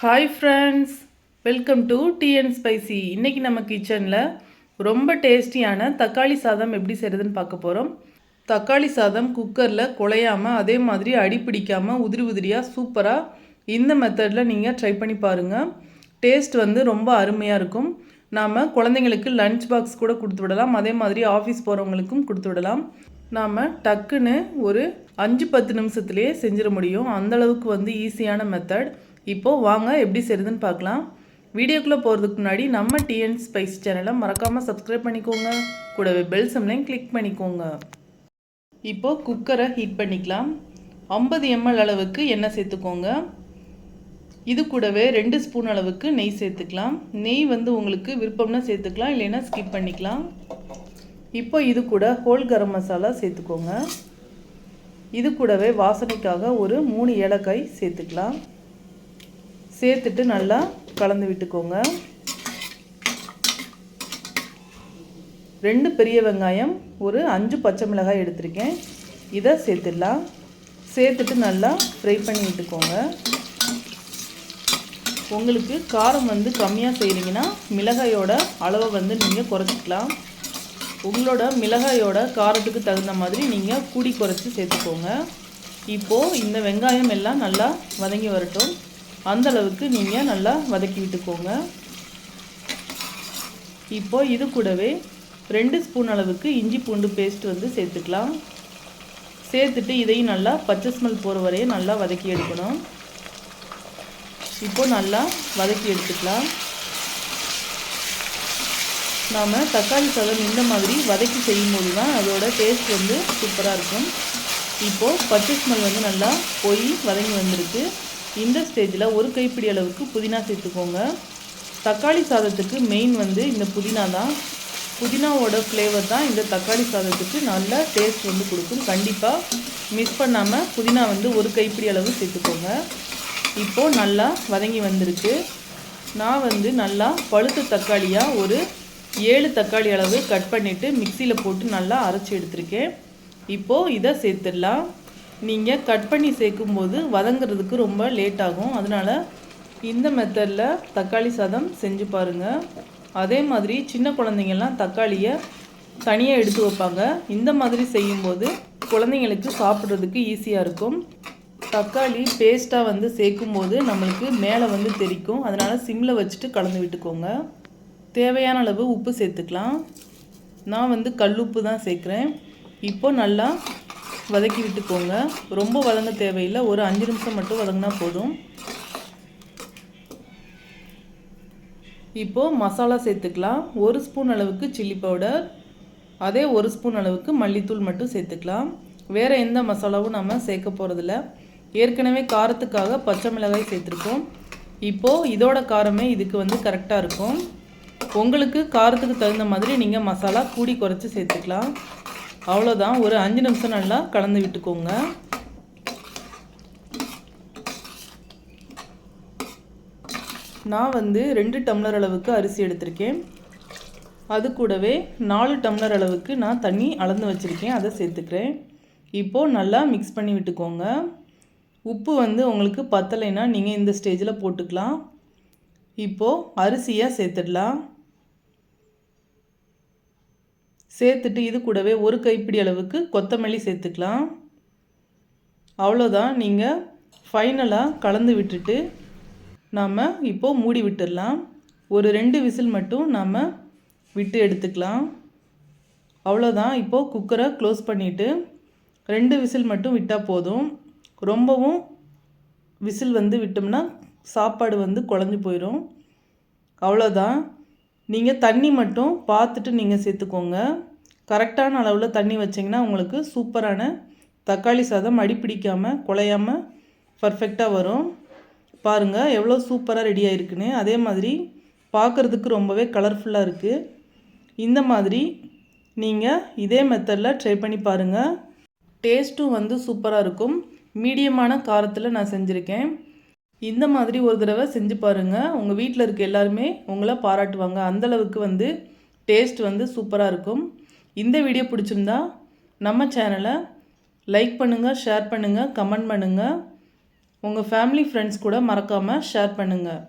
Hi friends welcome to TN spicy இன்றைக்கி நம்ம கிச்சனில் ரொம்ப டேஸ்டியான தக்காளி சாதம் எப்படி செய்கிறதுன்னு பார்க்க போகிறோம் தக்காளி சாதம் குக்கரில் குழையாமல் அதே மாதிரி அடி பிடிக்காமல் உதிரி உதிரியாக சூப்பராக இந்த மெத்தடில் நீங்கள் ட்ரை பண்ணி பாருங்கள் டேஸ்ட் வந்து ரொம்ப அருமையாக இருக்கும். நாம் குழந்தைங்களுக்கு லன்ச் பாக்ஸ் கூட கொடுத்து விடலாம். அதே மாதிரி ஆஃபீஸ் போகிறவங்களுக்கும் கொடுத்து விடலாம். நாம் டக்குன்னு ஒரு அஞ்சு பத்து நிமிஷத்துலேயே செஞ்சிட முடியும். அந்தளவுக்கு வந்து ஈஸியான மெத்தட் இப்போது வாங்க எப்படி செய்யுதுன்னு பார்க்கலாம். வீடியோக்குள்ளே போகிறதுக்கு முன்னாடி நம்ம டிஎன் ஸ்பைஸ் சேனலை மறக்காமல் சப்ஸ்கிரைப் பண்ணிக்கோங்க. கூடவே பெல் சம்லையும் கிளிக் பண்ணிக்கோங்க. இப்போது குக்கரை ஹீட் பண்ணிக்கலாம். ஐம்பது எம்எல் அளவுக்கு எண்ணெய் சேர்த்துக்கோங்க. இது கூடவே ரெண்டு ஸ்பூன் அளவுக்கு நெய் சேர்த்துக்கலாம். நெய் வந்து உங்களுக்கு விருப்பம்னா சேர்த்துக்கலாம் இல்லைன்னா ஸ்கிப் பண்ணிக்கலாம். இப்போ இது கூட ஹோல் கரம் மசாலா சேர்த்துக்கோங்க. இது கூடவே வாசனைக்காக ஒரு மூணு ஏலக்காய் சேர்த்துக்கலாம். சேர்த்துட்டு நல்லா கலந்து விட்டுக்கோங்க. ரெண்டு பெரிய வெங்காயம் ஒரு அஞ்சு பச்சை மிளகாய் எடுத்திருக்கேன். இதை சேர்த்துடலாம். சேர்த்துட்டு நல்லா ஃப்ரை பண்ணி விட்டுக்கோங்க. உங்களுக்கு காரம் வந்து கம்மியாக செய்கிறீங்கன்னா மிளகாயோட அளவை வந்து நீங்கள் குறைச்சிக்கலாம். உங்களோட மிளகாயோட காரத்துக்கு தகுந்த மாதிரி நீங்கள் கூடி குறைச்சி சேர்த்துக்கோங்க. இப்போது இந்த வெங்காயம் எல்லாம் நல்லா வதங்கி வரட்டும். அந்தளவுக்கு நீங்கள் நல்லா வதக்கி விட்டுக்கோங்க. இப்போ இது கூடவே ரெண்டு ஸ்பூன் அளவுக்கு இஞ்சி பூண்டு பேஸ்ட் வந்து சேர்த்துக்கலாம். சேர்த்துட்டு இதையும் நல்லா பச்சை ஸ்மெல் போகிற வரையும் நல்லா வதக்கி எடுக்கணும். இப்போது நல்லா வதக்கி எடுத்துக்கலாம். நாம் தக்காளி சாதம் இந்த மாதிரி வதக்கி செய்யும்போது தான் அதோட டேஸ்ட் வந்து சூப்பராக இருக்கும். இப்போது பச்சை ஸ்மெல் வந்து நல்லா போய் வதங்கி வந்திருக்கு. இந்த ஸ்டேஜில் ஒரு கைப்பிடி அளவுக்கு புதினா சேர்த்துக்கோங்க. தக்காளி சாதத்துக்கு மெயின் வந்து இந்த புதினா தான். புதினாவோட ஃப்ளேவர் தான் இந்த தக்காளி சாதத்துக்கு நல்ல டேஸ்ட் வந்து கொடுக்கும். கண்டிப்பாக மிஸ் பண்ணாமல் புதினா வந்து ஒரு கைப்பிடி அளவு சேர்த்துக்கோங்க. இப்போது நல்லா வதங்கி வந்திருக்கு. நான் வந்து நல்லா பழுத்த தக்காளியாக ஒரு ஏழு தக்காளி அளவு கட் பண்ணிவிட்டு மிக்சியில் போட்டு நல்லா அரைச்சி எடுத்திருக்கேன். இப்போது இதை சேர்த்துடலாம். நீங்கள் கட் பண்ணி சேர்க்கும்போது வதங்கிறதுக்கு ரொம்ப லேட் ஆகும். அதனால் இந்த மெத்தடில் தக்காளி சாதம் செஞ்சு பாருங்கள் அதே மாதிரி சின்ன குழந்தைங்கள்லாம் தக்காளியை தனியாக எடுத்து வைப்பாங்க. இந்த மாதிரி செய்யும்போது குழந்தைங்களுக்கு சாப்பிட்றதுக்கு ஈஸியாக இருக்கும். தக்காளி பேஸ்ட்டாக வந்து சேர்க்கும் போது நம்மளுக்கு மேலே வந்து தெரிக்கும். அதனால் சிம்மில் வச்சுட்டு கலந்து விட்டுக்கோங்க. தேவையான அளவு உப்பு சேர்த்துக்கலாம். நான் வந்து கல் உப்பு தான் சேர்க்குறேன். இப்போ நல்லா வதக்கி விட்டுக்கோங்க. ரொம்ப வதங்க தேவையில்லை. ஒரு அஞ்சு நிமிஷம் மட்டும் வதங்கினா போதும். இப்போது மசாலா சேர்த்துக்கலாம். ஒரு ஸ்பூன் அளவுக்கு சில்லி பவுடர். அதே ஒரு ஸ்பூன் அளவுக்கு மல்லித்தூள் மட்டும் சேர்த்துக்கலாம். வேறு எந்த மசாலாவும் நம்ம சேர்க்க போகிறதில்ல ஏற்கனவே காரத்துக்காக பச்சை மிளகாய் சேர்த்துருக்கோம். இப்போது இதோட காரமே இதுக்கு வந்து கரெக்டாக இருக்கும். உங்களுக்கு காரத்துக்கு தகுந்த மாதிரி நீங்கள் மசாலா கூடி குறைச்சி சேர்த்துக்கலாம். அவ்வளோதான் ஒரு அஞ்சு நிமிஷம் நல்லா கலந்து விட்டுக்கோங்க. நான் வந்து ரெண்டு டம்ளர் அளவுக்கு அரிசி எடுத்திருக்கேன். அது கூடவே நாலு டம்ளர் அளவுக்கு நான் தண்ணி அளந்து வச்சுருக்கேன். அதை சேர்த்துக்கிறேன். இப்போது நல்லா மிக்ஸ் பண்ணி விட்டுக்கோங்க. உப்பு வந்து உங்களுக்கு பத்தலைன்னா நீங்கள் இந்த ஸ்டேஜில் போட்டுக்கலாம். இப்போது அரிசியாக சேர்த்துடலாம். சேர்த்துட்டு இது கூடவே ஒரு கைப்பிடி அளவுக்கு கொத்தமல்லி சேர்த்துக்கலாம். அவ்வளோதான் நீங்கள் ஃபைனலாக கலந்து விட்டுட்டு நாம் இப்போது மூடி விட்டுடலாம். ஒரு ரெண்டு விசில் மட்டும் நாம் விட்டு எடுத்துக்கலாம். அவ்வளோதான் இப்போது குக்கரை க்ளோஸ் பண்ணிவிட்டு ரெண்டு விசில் மட்டும் விட்டால் போதும். ரொம்பவும் விசில் வந்து விட்டோம்னா சாப்பாடு வந்து குழஞ்சி போயிடும் அவ்வளோதான். நீங்கள் தண்ணி மட்டும் பார்த்துட்டு நீங்கள் சேர்த்துக்கோங்க. கரெக்டான அளவில் தண்ணி வச்சிங்கன்னா உங்களுக்கு சூப்பரான தக்காளி சாதம் அடிப்பிடிக்காமல் குழையாமல் பர்ஃபெக்டாக வரும். பாருங்கள் எவ்வளோ சூப்பராக ரெடி ஆகிருக்குன்னு அதே மாதிரி பார்க்குறதுக்கு ரொம்பவே கலர்ஃபுல்லாக இருக்குது இந்த மாதிரி நீங்கள் இதே மெத்தடில் ட்ரை பண்ணி பாருங்கள் டேஸ்ட்டும் வந்து சூப்பராக இருக்கும். மீடியமான காரத்தில் நான் செஞ்சுருக்கேன். இந்த மாதிரி ஒரு தடவை செஞ்சு பாருங்கள் உங்கள் வீட்டில் இருக்க எல்லாருமே உங்களை பாராட்டுவாங்க. அந்தளவுக்கு வந்து டேஸ்ட் வந்து சூப்பராக இருக்கும். இந்த வீடியோ பிடிச்சிருந்தா நம்ம சேனலை லைக் பண்ணுங்கள் ஷேர் பண்ணுங்கள் கமெண்ட் பண்ணுங்கள் உங்கள் ஃபேமிலி ஃப்ரெண்ட்ஸ் கூட மறக்காமல் ஷேர் பண்ணுங்கள்